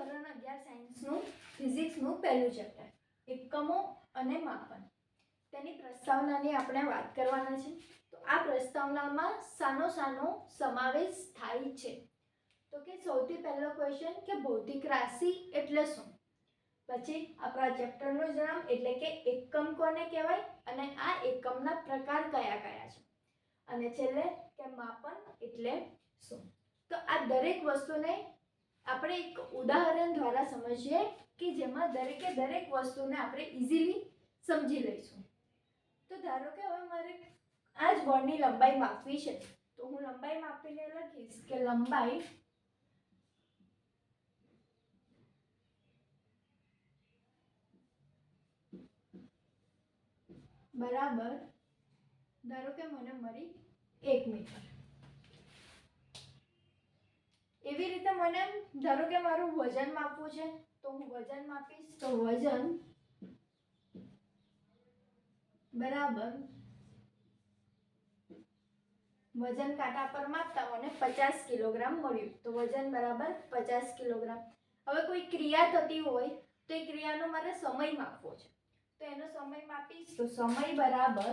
ધોરણ અગિયાર સાયન્સનું, ફિઝિક્સનું પહેલું ચેપ્ટર, એકમો અને માપન. તેની પ્રસ્તાવનાની આપણે વાત કરવાના છે. તો આ પ્રસ્તાવનામાં સાનો સાનો સમાવેશ થાય છે. તો કે સૌથી પહેલો ક્વેશ્ચન કે ભૌતિક રાશિ એટલે શું? પછી આપણા ચેપ્ટરનું જ એટલે કે એકમ કોને કહેવાય અને આ એકમના પ્રકાર કયા કયા છે? અને છેલ્લે, કે માપન એટલે શું? તો આ દરેક વસ્તુને આપણે એક ઉદાહરણ દ્વારા સમજીએ કે જેમાં દરેકે દરેક વસ્તુને આપણે ઇઝીલી સમજી લઈશું. તો ધારો કે હવે મારે આ જ બોર્ડની લંબાઈ માપવી છે. તો હું લંબાઈ માપીને લખીશ કે લંબાઈ બરાબર, ધારો કે મને મળી એક મીટર. એવી રીતે મને ધારો કે મારું વજન માપવું છે, તો હું વજન માપીશ? તો વજન બરાબર. વજન કાંટા પર માપતા મને પચાસ કિલોગ્રામ મળ્યું. તો વજન બરાબર પચાસ કિલોગ્રામ. હવે કોઈ ક્રિયા થતી હોય, તો એ ક્રિયાનો મારે સમય માપવો છે. તો એનો સમય માપીશ, તો સમય બરાબર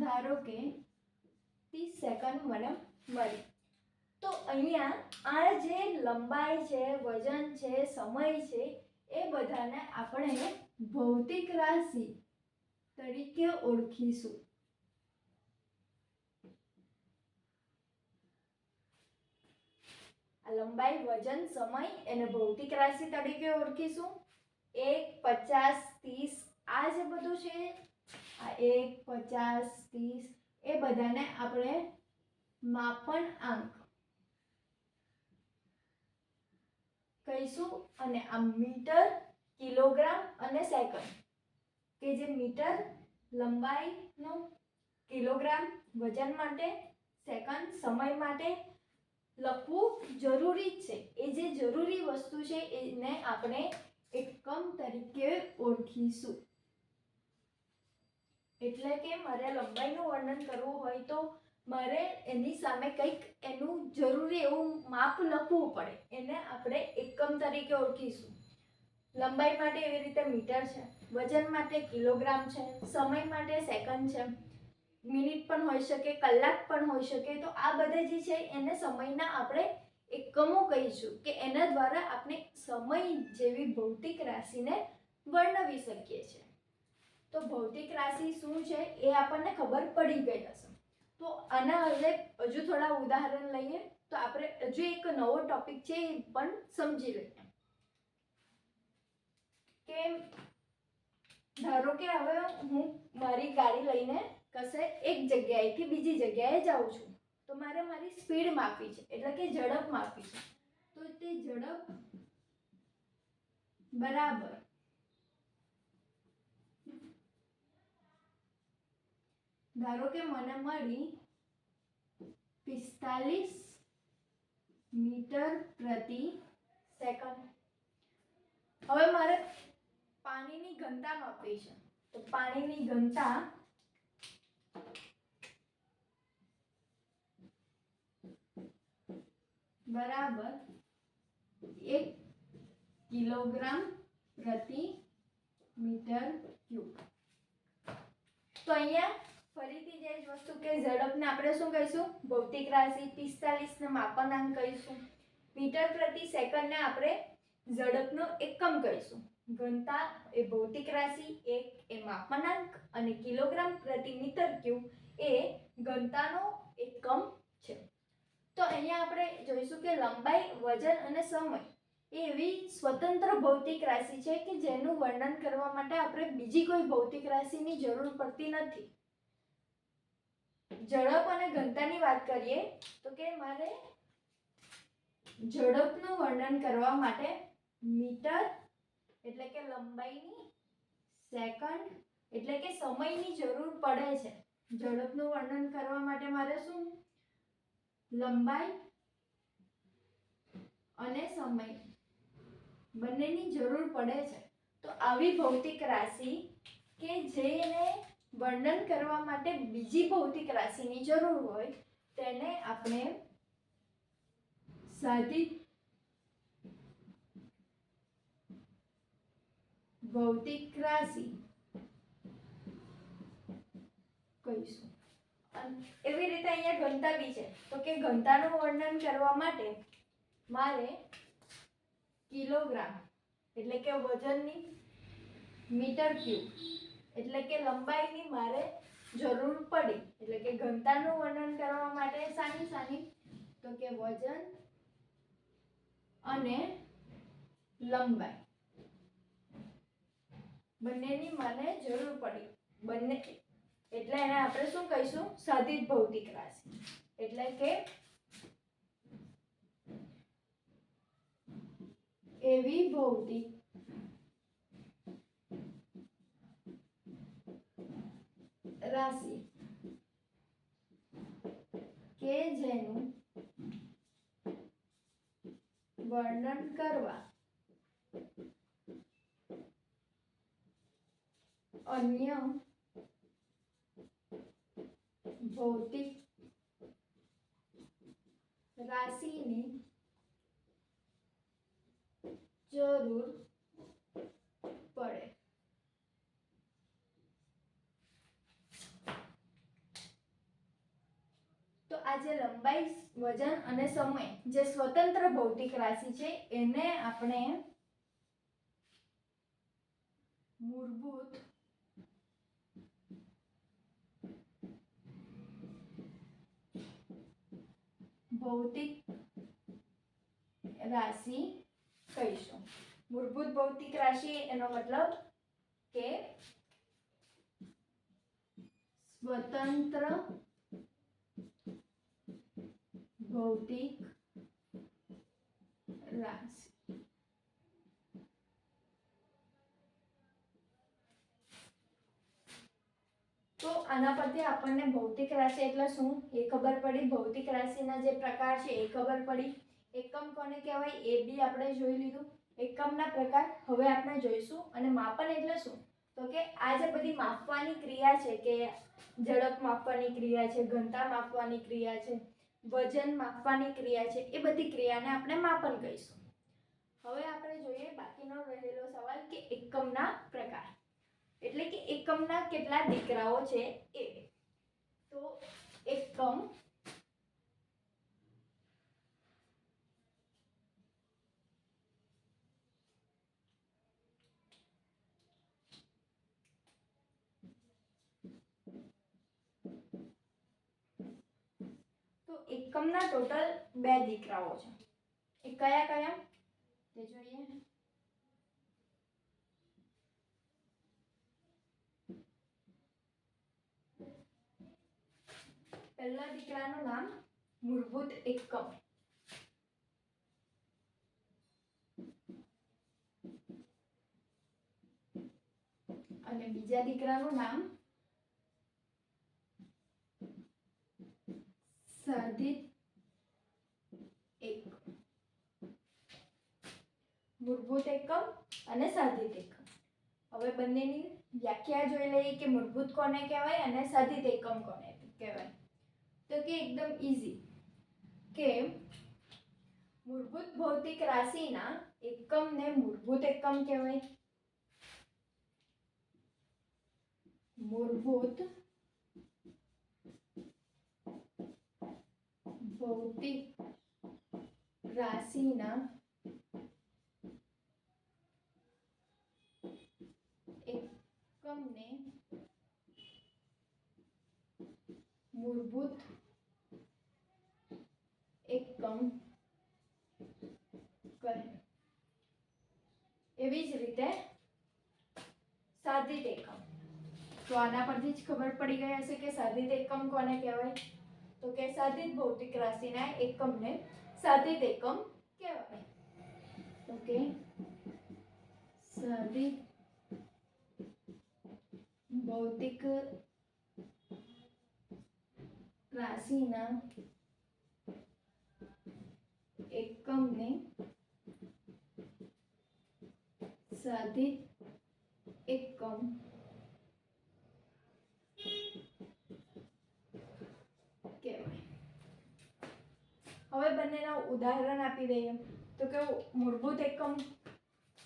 ધારો કે ત્રીસ સેકન્ડ મને મળી. તો અહીંયા આ જે લંબાઈ છે, વજન છે, સમય છે, એ બધાને આપણે ભૌતિક રાશિ તરીકે ઓળખીશું. આ લંબાઈ, વજન, સમય એને ભૌતિક રાશિ તરીકે ઓળખીશું. એક, પચાસ, ત્રીસ, આ જે બધું છે આ એક, પચાસ, ત્રીસ, એ બધાને આપણે માપન આંક કહીશું અને આ મીટર, કિલોગ્રામ અને સેકન્ડ. કે જે મીટર લંબાઈનો કિલોગ્રામ વજન માટે, સેકન્ડ સમય માટે લખવું જરૂરી જ છે. એ જે જરૂરી વસ્તુ છે, એને આપણે એકમ તરીકે ઓળખીશું. એટલે કે મારે લંબાઈનું વર્ણન કરવું હોય તો મારે એની સામે કંઈક એનું જરૂરી એવું માપ લખવું પડે. એને આપણે એકમ તરીકે ઓળખીશું. લંબાઈ માટે એવી રીતે મીટર છે, વજન માટે કિલોગ્રામ છે, સમય માટે સેકન્ડ છે, મિનિટ પણ હોઈ શકે, કલાક પણ હોઈ શકે, તો આ બધા જે છે એને સમયના આપણે એકમો કહીશું કે એના દ્વારા આપણે સમય જેવી ભૌતિક રાશિને વર્ણવી શકીએ છીએ. તો ભૌતિક રાશિ શું છે એ આપણને ખબર પડી ગઈ હશે. તો આના હવે હજુ થોડા ઉદાહરણ લઈએ. તો આપણે હજુ એક નવો ટોપિક છે એ પણ સમજી લઈએ. કે ધારો કે હવે હું મારી ગાડી લઈને કશે એક જગ્યાએથી બીજી જગ્યાએ જાઉં છું. તો મારે મારી સ્પીડ માપી છે, એટલે કે ઝડપ માપી છે. તો તે ઝડપ બરાબર ધારો કે મને મળી પિસ્તાલીસ મીટર પ્રતિ સેકન્ડ. હવે મારે પાણીની ઘનતા માપવી છે. તો પાણીની ઘનતા બરાબર એક કિલોગ્રામ પ્રતિ મીટર ક્યુબ. તો અહીંયા ફરીથી જે વસ્તુ કે ઝડપને આપણે શું કહીશું? ભૌતિક રાશિ પિસ્તાલીસને માપનાંક કહીશું. મીટર પ્રતિ સેકન્ડને આપણે ઝડપનો એકમ કહીશું. ઘનતા એ ભૌતિક રાશિ, એક એ માપનાંક અને કિલોગ્રામ પ્રતિ મીટર ક્યુબ એ ઘનતાનો એકમ છે. તો અહીંયા આપણે જોઈશું કે લંબાઈ, વજન અને સમય એ એવી સ્વતંત્ર ભૌતિક રાશિ છે કે જેનું વર્ણન કરવા માટે આપણે બીજી કોઈ ભૌતિક રાશિની જરૂર પડતી નથી. ઝડપ અને ઘનતાની વાત કરીએ, તો કે મારે ઝડપનું વર્ણન કરવા માટે મીટર એટલે કે લંબાઈની સેકન્ડ એટલે કે સમયની જરૂર પડે છે. ઝડપનું વર્ણન કરવા માટે મારે શું? લંબાઈ અને સમય બંનેની જરૂર પડે છે. તો આવી ભૌતિક રાશિ વર્ણન કરવા માટે બીજી ભૌતિક રાશિની જરૂર હોય, તેને આપણે સાધિત ભૌતિક રાશિ કહીશું. એવી રીતે અહીંયા ઘનતા બી છે. તો કે ઘનતાનું વર્ણન કરવા માટે મારે કિલોગ્રામ એટલે કે વજનની મીટર ક્યુબ એટલે કે લંબાઈની મારે જરૂર પડી. એટલે કે ઘનતાનું વર્ણન કરવા માટે સાની સાની, તો કે વજન અને લંબાઈ. બંનેની મને જરૂર પડી. બંને, એટલે એને આપણે શું કહીશું? સાધિત ભૌતિક રાશિ. એટલે કે એવી ભૌતિક રાશિ કે જેનું વર્ણન કરવા અન્ય ભૌતિક રાશિની જરૂર પડે તો આ લંબાઈ વજન અને સમય. જે સ્વતંત્ર ભૌતિક રાશિ છે, એને આપણે મૂળભૂત ભૌતિક રાશિ કહીશું. મૂળભૂત ભૌતિક રાશિ એનો મતલબ કે સ્વતંત્ર ભૌતિક રાશિ. તો આના પરથી આપણને ભૌતિક રાશિ એટલે શું? એ ખબર પડી. ભૌતિક રાશિના જે પ્રકાર છે, એ ખબર પડી. એકમ કોને કહેવાય? એ બી આપણે જોઈ લીધું. એકમના પ્રકાર હવે આપણે જોઈશું. અને માપન એટલે શું? તો કે આ જે બધી માપવાની ક્રિયા છે, કે ઝડપ માપવાની ક્રિયા છે, ઘનતા માપવાની ક્રિયા છે વજન માપવાની ક્રિયા છે, એ બધી ક્રિયાને આપણે માપન કહીશું. હવે આપણે જોઈએ બાકીનો રહેલો સવાલ કે એકમના પ્રકાર. એટલે કે એકમના કેટલા દીકરાઓ છે એ. તો એકમ એકમના ટોટલ બે દીકરાઓ છે. એ કયા કયા? તે જોઈએ. પહેલા દીકરાનું નામ મૂળભૂત એકમ. અને બીજા દીકરાનું નામ સાધિત એક. મૂળભૂત એકમ અને સાધિત એકમ. હવે બંનેની વ્યાખ્યા જોઈ લઈએ કે મૂળભૂત કોને કહેવાય અને સાધિત એકમ કોને કહેવાય. તો કે એકદમ ઈઝી કે મૂળભૂત ભૌતિક રાશિના એકમને મૂળભૂત એકમ કહેવાય. મૂળભૂત ભૌતિક રાશિના એકમને મૂળભૂત એકમ કહે. એવી જ રીતે સાધિત એકમ. તો આના પરથી જ ખબર પડી ગઈ હશે કે સાધિત એકમ કોને કહેવાય? તો કે સાધિત ભૌતિક રાશિના એકમને સાધિત એકમ કહેવાય તો કે સાધિત ભૌતિક રાશિના એકમને સાધિત એકમ હવે બંનેના ઉદાહરણ આપી દઈએ. તો કે મૂળભૂત એકમ,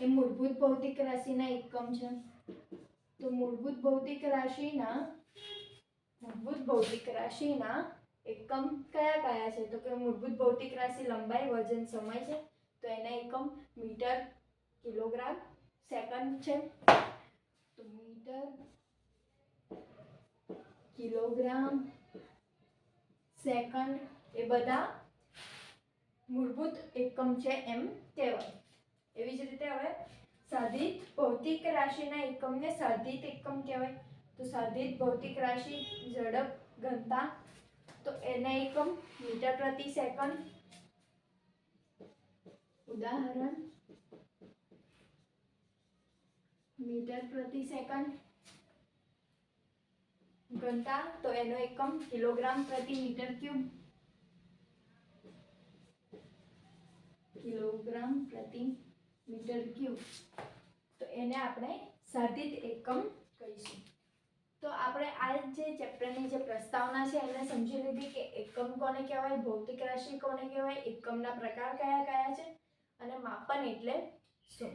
એ મૂળભૂત ભૌતિક રાશિના એકમ છે. તો મૂળભૂત ભૌતિક રાશિના, મૂળભૂત ભૌતિક રાશિના એકમ કયા કયા છે? તો કે મૂળભૂત ભૌતિક રાશિ લંબાઈ, વજન, સમય છે. તો એના એકમ મીટર, કિલોગ્રામ, સેકન્ડ છે. તો મીટર, કિલોગ્રામ, સેકન્ડ, એ બધા મૂળભૂત એકમ છે એમ કહેવાય. એવી જ રીતે હવે સાધિત ભૌતિક રાશિના એકમને સાધિત એકમ કહેવાય. તો સાધિત ભૌતિક રાશિ ઝડપ, ઘનતા, તો એના એકમ મીટર પ્રતિ સેકન્ડ. ઉદાહરણ, મીટર પ્રતિ સેકન્ડ. ઘનતા, તો એનો એકમ કિલોગ્રામ પ્રતિ મીટર ક્યુબ. કિલોગ્રામ પ્રતિ મીટર ક્યુબ. તો એને આપણે સાધિત એકમ કહીશું. તો આપણે આ જે ચેપ્ટરની જે પ્રસ્તાવના છે એને સમજી લીધી કે એકમ કોને કહેવાય, ભૌતિક રાશિ કોને કહેવાય, એકમના પ્રકાર કયા કયા છે અને માપન એટલે શું?